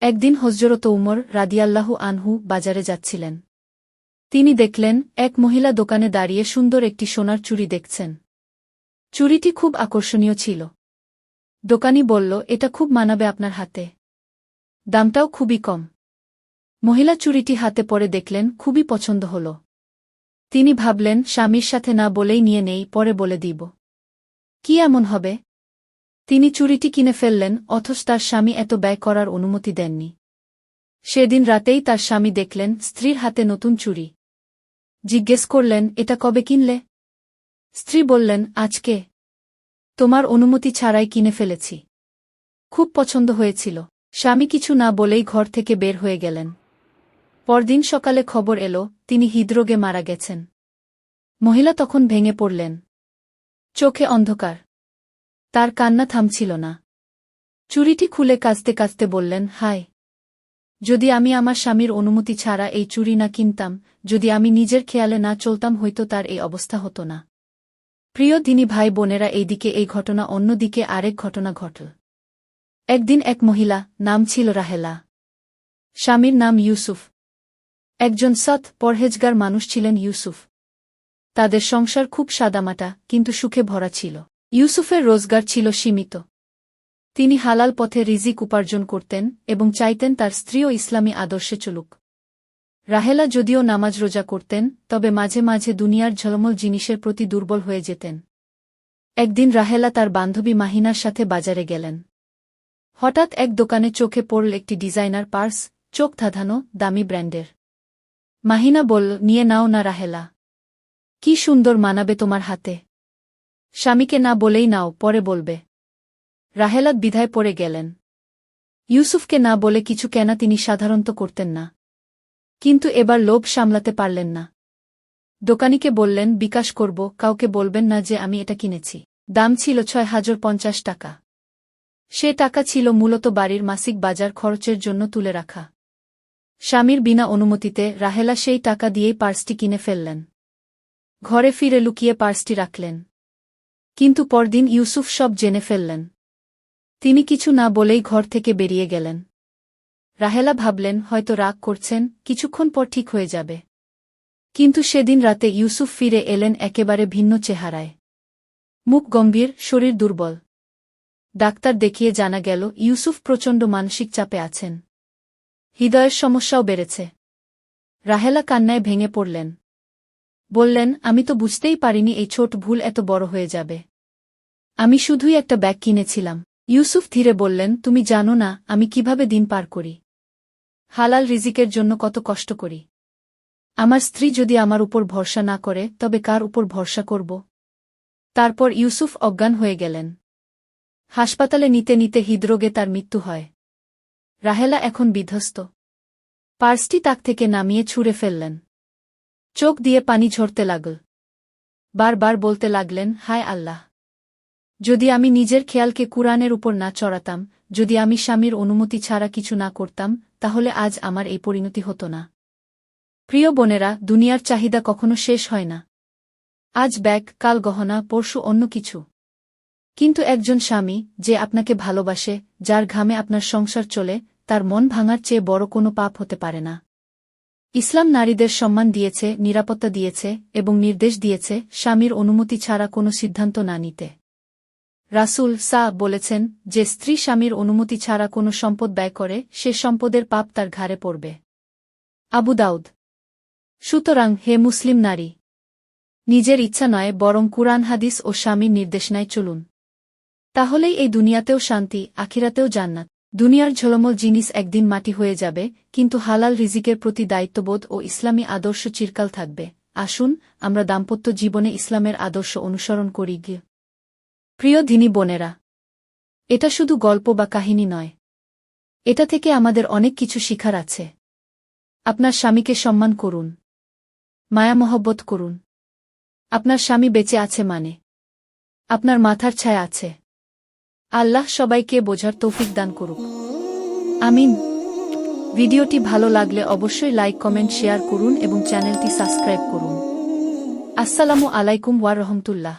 একদিন হজরত উমর রাদিয়াল্লাহু আনহু বাজারে যাচ্ছিলেন। তিনি দেখলেন, এক মহিলা দোকানে দাঁড়িয়ে সুন্দর একটি সোনার চুড়ি দেখছেন। চুড়িটি খুব আকর্ষণীয় ছিল। দোকানি বলল, এটা খুব মানাবে আপনার হাতে। দামটাও খুবই কম মহিলা চুড়িটি হাতে পরে দেখলেন, খুবই পছন্দ হল। তিনি ভাবলেন, স্বামীর সাথে না বলেই নিয়ে নেই, পরে বলে দিব। কি এমন হবে? তিনি চুরিটি কিনে ফেললেন, অথচ তার স্বামী এত ব্যয় করার অনুমতি দেননি। সেদিন রাতেই তার স্বামী দেখলেন, স্ত্রীর হাতে নতুন চুরি। জিজ্ঞেস করলেন, এটা কবে কিনলে? স্ত্রী বললেন আজকে তোমার অনুমতি ছাড়াই কিনে ফেলেছি। খুব পছন্দ হয়েছিল। স্বামী কিছু না বলেই ঘর থেকে বের হয়ে গেলেন। পরদিন সকালে খবর এলো, তিনি হৃদরোগে মারা গেছেন। মহিলা তখন ভেঙে পড়লেন। চোখে অন্ধকার। তার কান্না থামছিল না। চুরিটি খুলে কাঁচতে কাঁচতে বললেন, হায়! যদি আমি আমার স্বামীর অনুমতি ছাড়া এই চুরি না কিনতাম, যদি আমি নিজের খেয়ালে না চলতাম, হয়তো তার এই অবস্থা হতো না। প্রিয় দিনী ভাই বোনেরা, এইদিকে এই ঘটনা, অন্যদিকে আরেক ঘটনা ঘটল। একদিন এক মহিলা, নাম ছিল রাহেলা। স্বামীর নাম ইউসুফ। একজন সৎ পরহেজগার মানুষ ছিলেন ইউসুফ। তাদের সংসার খুব সাদামাটা, কিন্তু সুখে ভরা ছিল। ইউসুফের রোজগার ছিল সীমিত। তিনি হালাল পথে রিজিক উপার্জন করতেন এবং চাইতেন তার স্ত্রীও ইসলামী আদর্শে চলুক। রাহেলা যদিও নামাজ রোজা করতেন, তবে মাঝে মাঝে দুনিয়ার ঝলমল জিনিসের প্রতি দুর্বল হয়ে যেতেন। একদিন রাহেলা তার বান্ধবী মাহিনার সাথে বাজারে গেলেন। হঠাৎ এক দোকানে চোখে পড়ল একটি ডিজাইনার পার্স, চোখ ধাঁধানো, দামি ব্র্যান্ডের। মাহিনা বলল, নিয়ে নাও না রাহেলা। কি সুন্দর মানাবে তোমার হাতে। স্বামীকে না বলেই নাও, পরে বলবে। রাহেলাত বিধায় পড়ে গেলেন। ইউসুফকে না বলে কিছু কেনা তিনি সাধারণত করতেন না। কিন্তু এবার লোভ সামলাতে পারলেন না। দোকানিকে বললেন, বিকাশ করব, কাউকে বলবেন না যে আমি এটা কিনেছি। দাম ছিল ছয় হাজার পঞ্চাশ টাকা। সে টাকা ছিল মূলত বাড়ির মাসিক বাজার খরচের জন্য তুলে রাখা। স্বামীর বিনা অনুমতিতে রাহেলা সেই টাকা দিয়েই পার্সটি কিনে ফেললেন। ঘরে ফিরে লুকিয়ে পার্সটি রাখলেন। কিন্তু পরদিন ইউসুফ সব জেনে ফেললেন। তিনি কিছু না বলেই ঘর থেকে বেরিয়ে গেলেন। রাহেলা ভাবলেন, হয়তো রাগ করছেন, কিছুক্ষণ পর ঠিক হয়ে যাবে। কিন্তু সেদিন রাতে ইউসুফ ফিরে এলেন একেবারে ভিন্ন চেহারায়। মুখ গম্ভীর, শরীর দুর্বল। ডাক্তার দেখিয়ে জানা গেল, ইউসুফ প্রচণ্ড মানসিক চাপে আছেন। হৃদয়ের সমস্যাও বেড়েছে। রাহেলা কান্নায় ভেঙে পড়লেন। বললেন, আমি তো বুঝতেই পারিনি এই ছোট ভুল এত বড় হয়ে যাবে। আমি শুধুই একটা ব্যাগ কিনেছিলাম। ইউসুফ ধীরে বললেন, তুমি জানো না, আমি কীভাবে দিন পার করি? হালাল রিজিকের জন্য কত কষ্ট করি? আমার স্ত্রী যদি আমার উপর ভরসা না করে, তবে কার উপর ভরসা করব? তারপর ইউসুফ অজ্ঞান হয়ে গেলেন। হাসপাতালে নিতে নিতে হৃদরোগে তার মৃত্যু হয়। রাহেলা এখন বিধ্বস্ত। পার্সটি তাক থেকে নামিয়ে ছুঁড়ে ফেললেন। চোখ দিয়ে পানি ঝরতে লাগল। বারবার বলতে লাগলেন, হায় আল্লাহ। যদি আমি নিজের খেয়ালকে কুরআনের উপর না চড়াতাম, যদি আমি স্বামীর অনুমতি ছাড়া কিছু না করতাম, তাহলে আজ আমার এই পরিণতি হতো না। প্রিয় বোনেরা, দুনিয়ার চাহিদা কখনো শেষ হয় না। আজ ব্যাগ, কাল গহনা, পরশু অন্য কিছু। কিন্তু একজন স্বামী যে আপনাকে ভালোবাসে, যার ঘামে আপনার সংসার চলে, তার মন ভাঙার চেয়ে বড় কোনো পাপ হতে পারে না। ইসলাম নারীদের সম্মান দিয়েছে, নিরাপত্তা দিয়েছে এবং নির্দেশ দিয়েছে স্বামীর অনুমতি ছাড়া কোনো সিদ্ধান্ত না নিতে। রাসুল সা বলেছেন যে স্ত্রী স্বামীর অনুমতি ছাড়া কোনো সম্পদ ব্যয় করে, সে সম্পদের পাপ তার ঘাড়ে পড়বে। আবু দাউদ। সুতরাং হে মুসলিম নারী, নিজের ইচ্ছা নয় বরং কুরআন, হাদিস ও স্বামীর নির্দেশনায় চলুন। তাহলেই এই দুনিয়াতেও শান্তি, আখিরাতেও জান্নাত। দুনিয়ার ঝলমল জিনিস একদিন মাটি হয়ে যাবে, কিন্তু হালাল রিজিকের প্রতি দায়িত্ববোধ ও ইসলামী আদর্শ চিরকাল থাকবে। আসুন, আমরা দাম্পত্য জীবনে ইসলামের আদর্শ অনুসরণ করি গিয়ে প্রিয় ধিনী বোনেরা, এটা শুধু গল্প বা কাহিনী নয়। এটা থেকে আমাদের অনেক কিছু শিখার আছে। আপনার স্বামীকে সম্মান করুন। মায়া মহব্বত করুন। আপনার স্বামী বেঁচে আছে মানে। আপনার মাথার ছায়া আছে। আল্লাহ সবাইকে বোঝার তৌফিক দান করুক। আমিন। ভিডিওটি ভালো লাগলে অবশ্যই লাইক, কমেন্ট, শেয়ার করুন এবং চ্যানেলটি সাবস্ক্রাইব করুন। আসসালামু আলাইকুম ওয়া রহমতুল্লাহ।